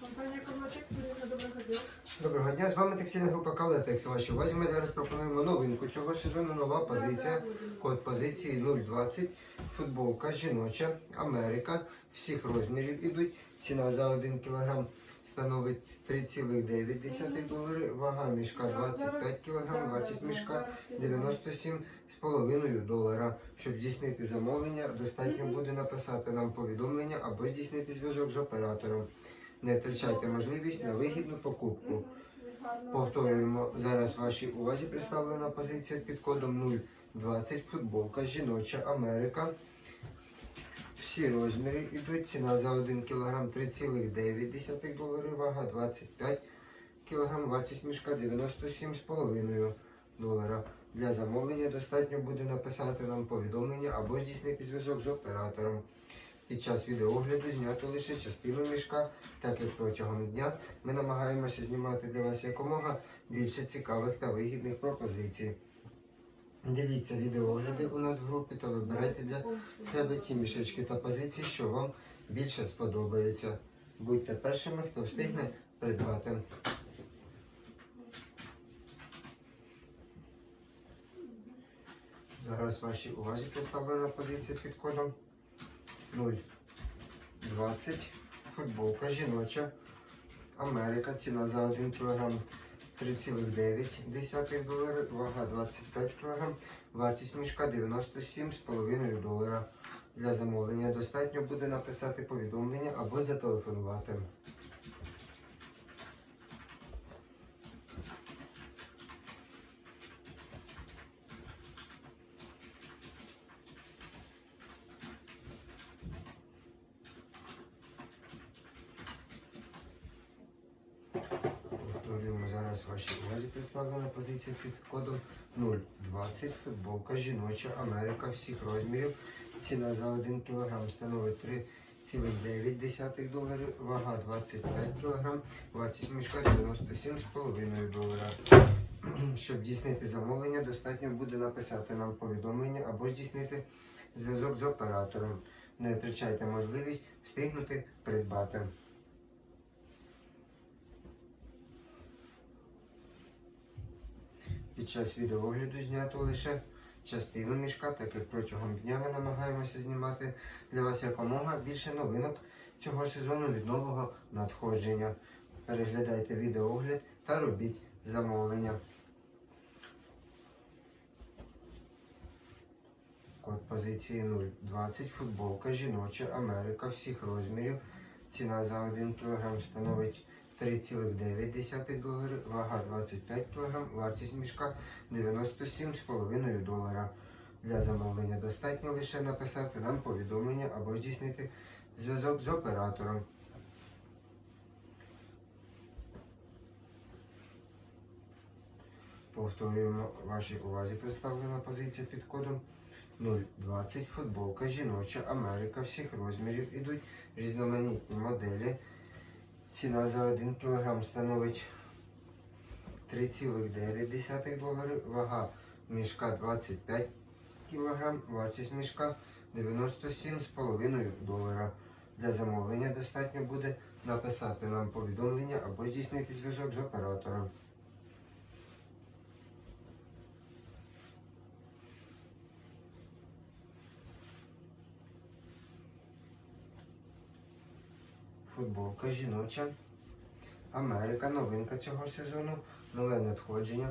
Компанія Кавлатек, доброго дня. Доброго дня, з вами текстильна група Кавлетекс. Вашій увазі ми зараз пропонуємо новинку цього сезону. Нова позиція. Код позиції 020. Футболка жіноча, Америка. Всіх розмірів ідуть. Ціна за 1 кг становить 3,9 долари. Вага мішка 25 кг, вартість мішка 97,5 долара. Щоб здійснити замовлення, достатньо буде написати нам повідомлення або здійснити зв'язок з оператором. Не втрачайте можливість на вигідну покупку. Повторюємо, зараз вашій увазі представлена позиція під кодом 020 футболка жіноча Америка. Всі розміри йдуть. Ціна за 1 кг 3,9 доларів, вага 25 кг, вартість мішка 97,5 долара. Для замовлення достатньо буде написати нам повідомлення або здійснити зв'язок з оператором. Під час відеогляду знято лише частину мішка, так як протягом дня ми намагаємося знімати для вас якомога більше цікавих та вигідних пропозицій. Дивіться відеогляди у нас в групі та вибирайте для себе ті мішечки та позиції, що вам більше сподобаються. Будьте першими, хто встигне придбати. Зараз вашій увазі представлена позиція під кодом 0,20. Футболка жіноча. Америка. Ціна за 1 кг 3,9 долара, вага 25 кг, вартість мішка 97,5 долара. Для замовлення достатньо буде написати повідомлення або зателефонувати. Повторюємо зараз вашій увазі представлена позиція під кодом 020. Футболка жіноча Америка всіх розмірів. Ціна за 1 кг становить 3,9 доларів, вага 25 кг, вартість мішка 97,5 долара. Щоб здійснити замовлення, достатньо буде написати нам повідомлення або здійснити зв'язок з оператором. Не втрачайте можливість встигнути придбати. Під час відеогляду знято лише частину мішка, так як протягом дня ми намагаємося знімати для вас якомога більше новинок цього сезону від нового надходження. Переглядайте відеогляд та робіть замовлення. Код позиції 020. Футболка жіноча Америка всіх розмірів. Ціна за 1 кг становить 3,9 долари, вага 25 кг, вартість мішка 97,5 долара. Для замовлення достатньо лише написати нам повідомлення або здійснити зв'язок з оператором. Повторюємо вашій увазі представлена позиція під кодом 020 футболка жіноча Америка всіх розмірів ідуть різноманітні моделі. Ціна за 1 кг становить 3,9 доларів, вага мішка 25 кг, вартість мішка 97,5 долара. Для замовлення достатньо буде написати нам повідомлення або здійснити зв'язок з оператором. Футболка жіноча. Америка, новинка цього сезону, нове надходження.